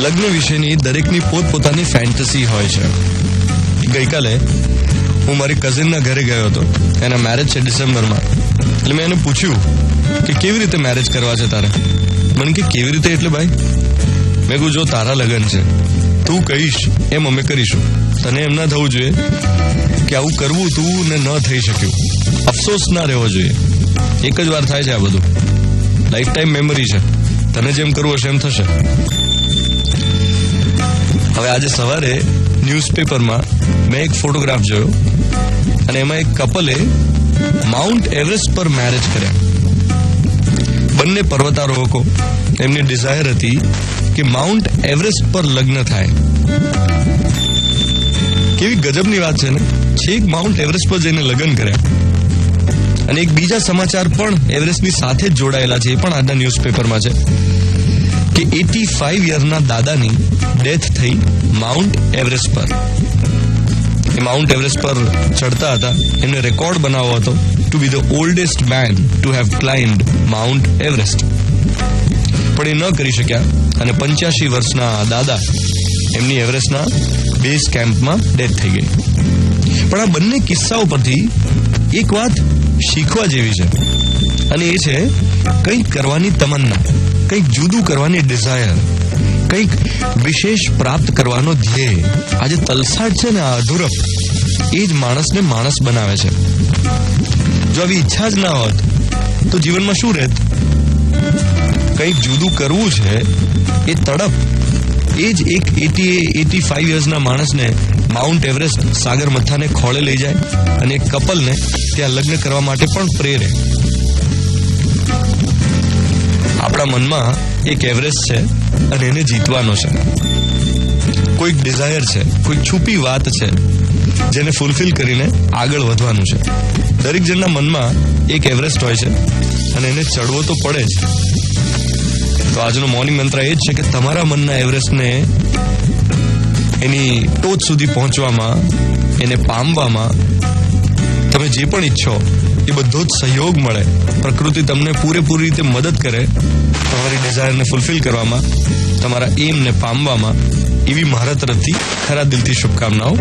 લગ્ન વિશેની દરેકની પોતપોતાની ફેન્ટસી હોય છે. ગઈકાલે હું મારી કઝિનના ઘરે ગયો હતો. એના મેરેજ છે ડિસેમ્બરમાં. એટલે મેં એને પૂછ્યું કે કેવી રીતે મેરેજ કરવા છે તારે? મને કે કેવી રીતે એટલે ભાઈ? મેં કહું જો તારા લગ્ન છે, તું કહીશ, એમ અમે કરીશું. તને એમ ના થવું જોઈએ કે આવું કરવું તું ને ન થઈ શક્યું. અફસોસ ના રહેવો જોઈએ. એક જ વાર થાય છે આ બધું. લાઈફ ટાઈમ મેમરી છે. તને જેમ કરવું હશે એમ થશે. હવે આજે સવારે ન્યૂઝપેપરમાં મેં એક ફોટોગ્રાફ જોયો અને એમાં એક કપલે માઉન્ટ એવરેસ્ટ પર મેરેજ કર્યા. બંને પર્વતારોહકો એમની ડિઝાયર હતી કે માઉન્ટ એવરેસ્ટ પર લગ્ન થાય. કેવી ગજબની વાત છે ને? છેક માઉન્ટ એવરેસ્ટ પર જઈને લગ્ન કર્યા. અને એક બીજા સમાચાર પણ એવરેસ્ટની સાથે જ જોડાયેલા છે. એ પણ આજના ન્યૂઝપેપરમાં છે. કે એટી ફાઈવ યરના દાદાની ડેથ થઈ માઉન્ટ એવરેસ્ટ પર. એ માઉન્ટ એવરેસ્ટ પર ચડતા હતા. એમને રેકોર્ડ બનાવવો હતો. To be the oldest man to have climbed Mount Everest પણ એ ન કરી શક્યા અને પંચ્યાસી વર્ષના દાદા એમની એવરેસ્ટના બેઝ કેમ્પમાં ડેથ થઈ ગઈ. પણ આ બંને કિસ્સાઓ પરથી એક વાત શીખવા જેવી છે. અને એ છે, કંઈક કરવાની તમન્ના. કંઈક જુદું કરવાની ડિઝાયર કંઈક વિશેષ પ્રાપ્ત કરવાનો ધ્યેય. આજે તલસાડ છે ને આ અધૂરપ એ જ માણસને માણસ બનાવે છે. જો આવી ઈચ્છા જ ના હોત, તો જીવનમાં શું રહેત? કંઈક જુદું કરવું છે, એ તડપ. એ જ એક એટી એટી ફાઈવ યર્સના માણસને માઉન્ટ એવરેસ્ટ સાગર ખોળે લઈ જાય અને કપલને ત્યાં લગ્ન કરવા માટે પણ પ્રેરે. આપણા મનમાં એક એવરેસ્ટ છે અને એને જીતવાનો છે. કોઈક ડિઝાયર છે કોઈક છુપી વાત છે, જેને ફૂલફિલ કરીને આગળ વધવાનું છે. દરેક જણના મનમાં એક એવરેસ્ટ હોય છે અને એને ચડવો તો પડે જ. તો આજનો મોર્નિંગ મંત્ર એ જ છે કે તમારા મનના એવરેસ્ટને એની ટોચ સુધી પહોંચવામાં, એને પામવામાં તમે જે પણ ઈચ્છો, એ બધો જ સહયોગ મળે. પ્રકૃતિ તમને પૂરેપૂરી રીતે મદદ કરે તમારી ડિઝાયરને ફૂલફિલ કરવામાં, તમારા એમને પામવામાં. એવી મારા તરફથી ખરા દિલથી શુભકામનાઓ.